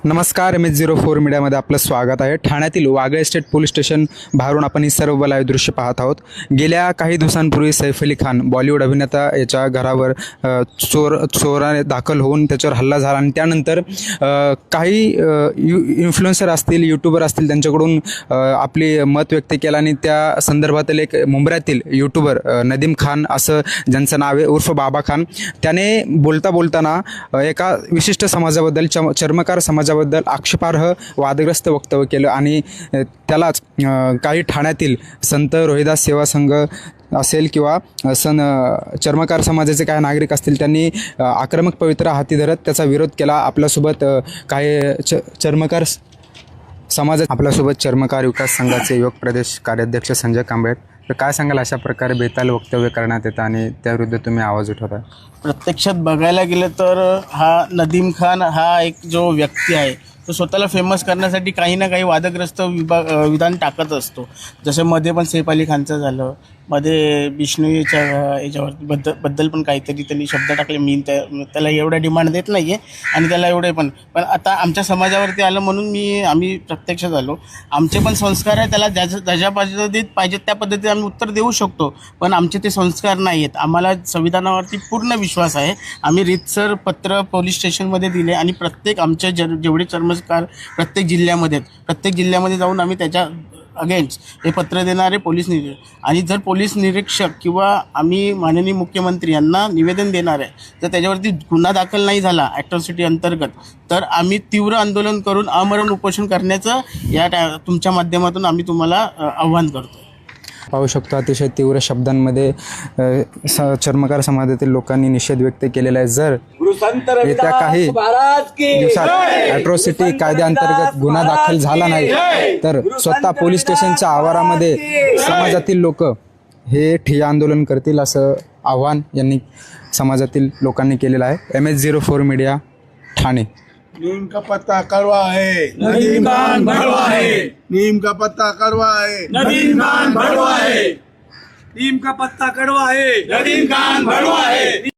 नमस्कार M H zero four मीडियामध्ये आपलं स्वागत आहे. ठाण्यातील वागळे एस्टेट पोलीस स्टेशन बाहेरून आपण ही सर्व लाईव्ह दृश्य पाहत आहोत. गेल्या काही दिवसांपूर्वी सैफ अली खान बॉलिवूड अभिनेता याच्या घरावर चोर चोराने दाखल होऊन त्याच्यावर हल्ला झाला आणि त्यानंतर काही यु इन्फ्लुएन्सर असतील यूट्यूबर असतील त्यांच्याकडून आपली मत व्यक्त केलं आणि त्या संदर्भातील एक मुंबऱ्यातील यूट्यूबर नदीम खान असं ज्यांचं नाव आहे उर्फ बाबा खान त्याने बोलता बोलताना एका विशिष्ट समाजाबद्दल चम चर्मकार समाजाबद्दल आक्षेपार्ह वादग्रस्त वक्तव्य केलं आणि त्यालाच काही ठाण्यातील संत रोहिदास सेवा संघ असेल किंवा सन चर्मकार समाजाचे काही नागरिक असतील त्यांनी आक्रमक पवित्र हाती धरत त्याचा विरोध केला. आपल्यासोबत काही च चर्मकार समाजात समाज आपल्यासोबत चर्मकार विकास संघाचे युवक प्रदेश कार्याध्यक्ष संजय कांबळे तर काय सांगाल अशा प्रकारे बेताल वक्तव्य करण्यात येतं आणि त्याविरुद्ध तुम्ही आवाज उठवता? प्रत्यक्षात बघायला गेलं तर हा नदीम खान हा एक जो व्यक्ती आहे तो स्वतःला फेमस करण्यासाठी काही ना काही वादग्रस्त विभाग विधान टाकत असतो. जसं मध्ये पण सैफ अली खानचं झालं मध्ये बिष्णूच्या याच्यावर बद्दल बद्दल पण काहीतरी त्यांनी शब्द टाकले. मी त्या त्याला एवढा डिमांड देत नाही आहे आणि त्याला एवढे पण. पण आता आमच्या समाजावरती आलं म्हणून मी आम्ही प्रत्यक्ष झालो आमचे पण संस्कार आहे त्याला ज्याच्या ज्याच्या पद्धतीत पाहिजेत त्या पद्धतीत आम्ही उत्तर देऊ शकतो. पण आमचे ते संस्कार नाही आहेत आम्हाला संविधानावरती पूर्ण विश्वास आहे. आम्ही रीतसर पत्र पोलीस स्टेशनमध्ये दिले आणि प्रत्येक आमच्या ज जेवढे चर्मकार प्रत्येक जिल्ह्यामध्ये आहेत प्रत्येक जिल्ह्यामध्ये जाऊन आम्ही त्याच्या अगेन्स्ट हे पत्र देणारे पोलीस निरीक्षक. आणि जर पोलीस निरीक्षक किंवा आम्ही माननीय मुख्यमंत्री यांना निवेदन देणार आहे तर त्याच्यावरती गुन्हा दाखल नाही झाला ॲट्रॉसिटी अंतर्गत तर आम्ही तीव्र आंदोलन करून अमरण उपोषण करण्याचं या त्या तुमच्या माध्यमातून आम्ही तुम्हाला आव्हान करतो पाहू शकतो अतिशय तीव्र शब्दांमध्ये स चर्मकार समाजातील लोकांनी निषेध व्यक्त केलेला आहे. जर येत्या काही दिवसात अॅट्रॉसिटी कायद्याअंतर्गत गुन्हा दाखल झाला नाही तर स्वतः पोलीस स्टेशनच्या आवारामध्ये समाजातील लोक हे ठिय्या आंदोलन करतील असं आव्हान यांनी समाजातील लोकांनी केलेलं आहे. M H zero four media Thane. नीम का पत्ता कड़वा है। नदीम खान भड़वा है। नीम का पत्ता कड़वा है। नदीम खान भड़वा है। नीम का पत्ता कड़वा है। नदीम खान भड़वा है।